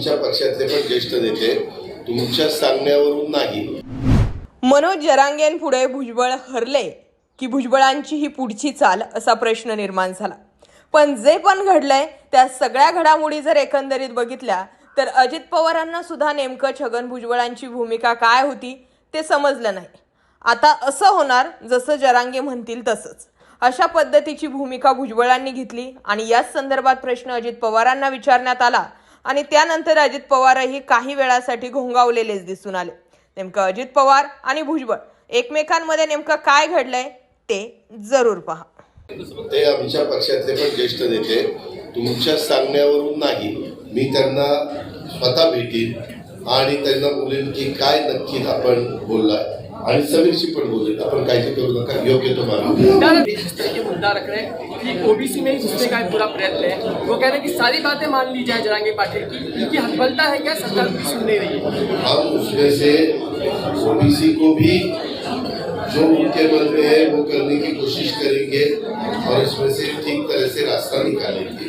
आमच्या पक्षातले पण ज्येष्ठ नेते तुमच्या सांगण्यावरून नाही. मनोज जरांगेंपुढे भुजबळ हरले की भुजबळांची ही पुढची चाल असा प्रश्न निर्माण झाला. पण जे पण घडलंय त्या सगळ्या घडामोडी जर एकंदरीत बघितल्या तर अजित पवारांना सुद्धा नेमकं छगन भुजबळांची भूमिका काय होती ते समजलं नाही. आता असं होणार जसं जरांगे म्हणतील तसंच. अशा पद्धतीची भूमिका भुजबळांनी घेतली आणि याच संदर्भात प्रश्न अजित पवारांना विचारण्यात आला आणि त्यानंतर अजित पवारही काही वेळासाठी घोंगावलेलेच दिसून आले. नेमकं अजित पवार आणि भुजबळ एकमेकांमध्ये नेमकं काय घडलंय ते जरूर पहा. ते आमच्या पक्षातले पण ज्येष्ठ नेते तुमच्या सांगण्यावरून नाही मी त्यांना स्वतः भेटीन आणि त्यांना बोलेन की काय नक्की आपण बोललाय. आणि समीरशी पण बोलेन आपण काळजी करू नका योग्य तो मार्ग मुद्दा रख रहे हैं कि ओबीसी में ही घुसने का पूरा प्रयत्न है। वो कह रहे हैं कि सारी बातें मान ली जाए जरांगे पाटिल की इनकी हतबलता है क्या? सरकार सुन नहीं रही है। हम उसमें से ओबीसी को भी जो उनके मन में है वो करने की कोशिश करेंगे और इसमें से ठीक तरह से रास्ता निकालेंगे।